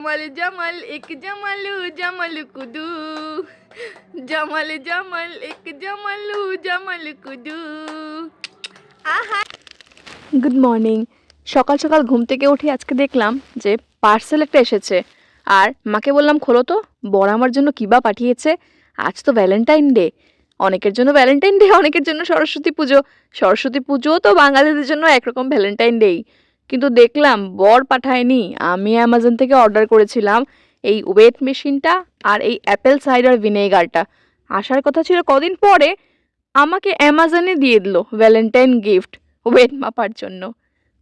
জমল জমল এক জমলু জমল কুদু জমল জমল এক জমলু জমল কুদু আহা গুড মর্নিং সকাল সকাল ঘুম থেকে উঠে আজকে দেখলাম যে পার্সেল একটা এসেছে। আর মাকে বললাম, খোলো তো বড় আমার জন্য কিবা পাঠিয়েছে। আজ তো ভ্যালেন্টাইন ডে অনেকের জন্য ভ্যালেন্টাইন ডে অনেকের জন্য সরস্বতী পুজো। সরস্বতী পুজো তো বাঙালিদের জন্য একরকম ভ্যালেন্টাইন ডেই কিন্তু দেখলাম বর পাঠায়নি। আমি অ্যামাজন থেকে অর্ডার করেছিলাম এই ওয়েট মেশিনটা আর এই অ্যাপেল সাইডার ভিনেগারটা আসার কথা ছিল কদিন পরে আমাকে অ্যামাজনে দিয়ে দিল ভ্যালেন্টাইন গিফট ওয়েট মাপার জন্য।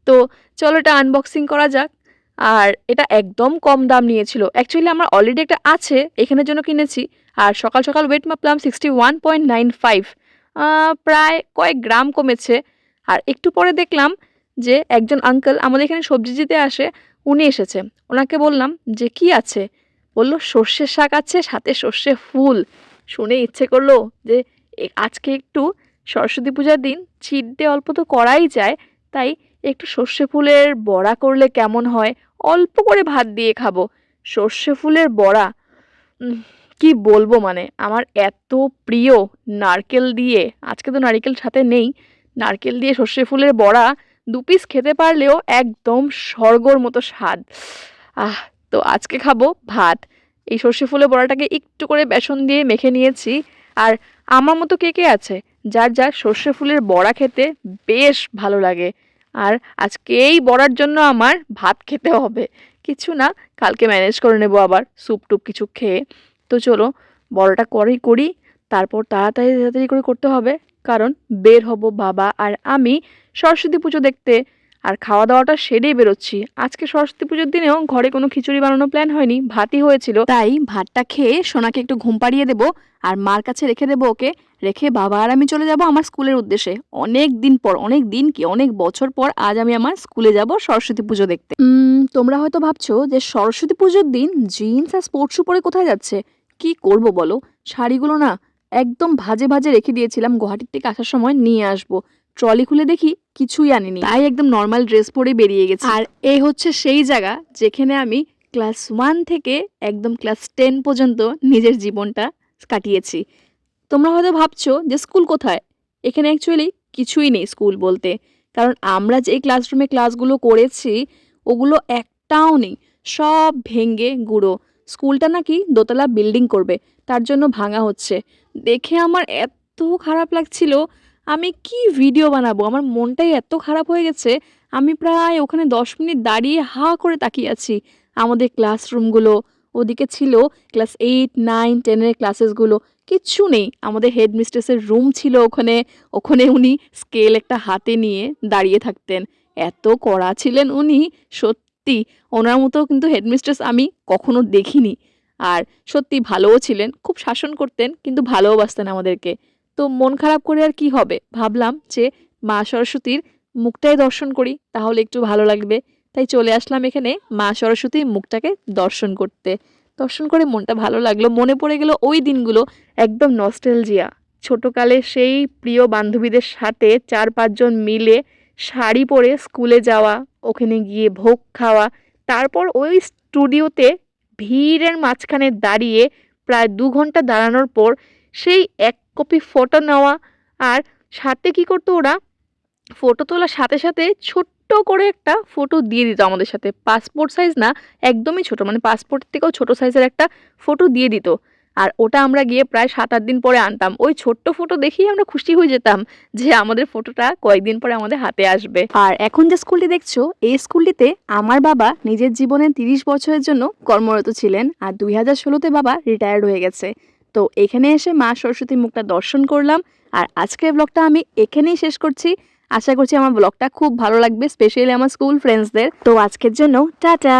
তো চলো এটা আনবক্সিং করা যাক। আর এটা একদম কম দাম নিয়েছিল। অ্যাকচুয়ালি আমার অলরেডি একটা আছে, এখানের জন্য কিনেছি। আর সকাল সকাল weight মাপলাম sixty one point nine five প্রায় কয়েক গ্রাম কমেছে। আর একটু পরে দেখলাম যে একজন আঙ্কেল আমাদের এখানে সবজি দিতে আসে, উনি এসেছে। ওনাকে বললাম যে, কি আছে? বলল সর্ষের শাক আছে, সাথে সর্ষে ফুল। শুনে ইচ্ছে করল যে আজকে একটু সরস্বতী পূজার দিন ছিট ডে অল্প তো করাই যায়, তাই একটু সর্ষে ফুলের বড়া করলে কেমন হয়? অল্প করে ভাত দিয়ে খাব। সর্ষে ফুলের বড়া? কি বলব মানে আমার এত প্রিয় নারকেল দিয়ে, আজকে তো নারকেল সাথে নেই, নারকেল দিয়ে সর্ষে ফুলের বড়া দু পিস খেতে পারলেও একদম স্বর্গর মতো স্বাদ। আহ, তো আজকে খাব ভাত। এই সর্ষে ফুলের বড়াটাকে একটু করে বেসন দিয়ে মেখে নিয়েছি। আর আমার মতো কে কে আছে, যার যার সর্ষে ফুলের বড়া খেতে বেশ ভালো লাগে। আর আজকে এই বড়ার জন্য আমার ভাত খেতে হবে। কিছু না, কালকে ম্যানেজ করে নেব আবার স্যুপ টুপ কিছু খেয়ে। তো চলো, বড়াটা করেই করি। তারপর তাড়াতাড়ি তাড়াতাড়ি করে করতে হবে, কারণ বের হব বাবা আর আমি সরস্বতী পুজো দেখতে। আর খাওয়া দাওয়াটা সেরেই বেরোচ্ছি। আজকে সরস্বতী পুজোর দিনেও ঘরে কোনো খিচুড়ি বানানোর প্ল্যান হয়নি ভাতই হয়েছিল। তাই ভাতটা খেয়ে সোনাকে একটু ঘুম পাড়িয়ে দেবো আর মার কাছে রেখে দেবো ওকে। রেখে বাবা আর আমি চলে যাব আমার স্কুলের উদ্দেশ্যে। অনেক দিন পর অনেক দিন কি অনেক বছর পর আজ আমি আমার স্কুলে যাব সরস্বতী পুজো দেখতে। তোমরা হয়তো ভাবছ যে সরস্বতী পুজোর দিন জিন্স আর স্পোর্টস শু পরে কোথায় যাচ্ছে? কি করব বলো? শাড়িগুলো না একদম ভাজে ভাজে রেখে দিয়েছিলাম গুয়াহাটির থেকে আসার সময় নিয়ে আসব। ট্রলি খুলে দেখি কিছুই আনিনি। তাই একদম নর্মাল ড্রেস পরে বেরিয়ে গেছি। আর এই হচ্ছে সেই জায়গা যেখানে আমি ক্লাস ওয়ান থেকে একদম ক্লাস টেন পর্যন্ত নিজের জীবনটা কাটিয়েছি। তোমরা হয়তো ভাবছ যে স্কুল কোথায়? এখানে অ্যাকচুয়ালি কিছুই নেই স্কুল বলতে। কারণ আমরা যে ক্লাসরুমে ক্লাসগুলো করেছি, ওগুলো একটাও নেই। সব ভেঙ্গে গুঁড়ো। স্কুলটা নাকি দোতলা বিল্ডিং করবে, তার জন্য ভাঙা হচ্ছে। দেখে আমার এত খারাপ লাগছিল আমি কি ভিডিও বানাবো? আমার মনটাই এত খারাপ হয়ে গেছে। আমি প্রায় ওখানে দশ মিনিট দাঁড়িয়ে হা করে তাকিয়ে আছি। আমাদের ক্লাসরুমগুলো ওদিকে ছিল ক্লাস এইট নাইন টেনের ক্লাসেসগুলো কিচ্ছু নেই। আমাদের হেড মিস্ট্রেসের রুম ছিল ওখানে। ওখানে উনি স্কেল একটা হাতে নিয়ে দাঁড়িয়ে থাকতেন। এত কড়া ছিলেন উনি, সত্যি। ওনার মতো কিন্তু হেডমিস্ট্রেস আমি কখনো দেখিনি। আর সত্যি ভালোও ছিলেন, খুব শাসন করতেন, কিন্তু ভালোবাসতেন আমাদেরকে। তো মন খারাপ করে আর কি হবে? ভাবলাম যে মা সরস্বতীর মুখটাই দর্শন করি, তাহলে একটু ভালো লাগবে। তাই চলে আসলাম এখানে মা সরস্বতীর মুখটাকে দর্শন করতে। দর্শন করে মনটা ভালো লাগল। মনে পড়ে গেল ওই দিনগুলো একদম নস্টেলজিয়া ছোটোকালে সেই প্রিয় বান্ধবীদের সাথে চার পাঁচজন মিলে শাড়ি পরে স্কুলে যাওয়া, ওখানে গিয়ে ভোগ খাওয়া, তারপর ওই স্টুডিওতে ভিড়ের মাঝখানে দাঁড়িয়ে প্রায় দু ঘণ্টা দাঁড়ানোর পর সেই এক কপি ফটো নেওয়া। আর সাথে কি করতো ওরা? ফটো তোলার সাথে সাথে ছোট্ট করে একটা ফটো দিয়ে দিত আমাদের সাথে। পাসপোর্ট সাইজ না, একদমই ছোট মানে পাসপোর্ট থেকেও ছোট সাইজের একটা ফটো দিয়ে দিত। আর ওটা আমরা গিয়ে প্রায় সাত আট দিন পরে আনতাম। ওই ছোট্ট ফটো দেখেই আমরা খুশি হয়ে যেতাম যে আমাদের ফটোটা কয়েকদিন পরে আমাদের হাতে আসবে। আর এখন যে স্কুলটি দেখছ, এই স্কুলটিতে আমার বাবা নিজের জীবনের তিরিশ বছরের জন্য কর্মরত ছিলেন। আর দুই হাজার ষোলোতে বাবা রিটায়ার্ড হয়ে গেছে। তো এখানে এসে মা সরস্বতীর মুখটা দর্শন করলাম আর আজকের ব্লগটা আমি এখানেই শেষ করছি। আশা করছি আমার ব্লগটা খুব ভালো লাগবে স্পেশালি আমার স্কুল ফ্রেন্ডসদের তো আজকের জন্য, টাটা!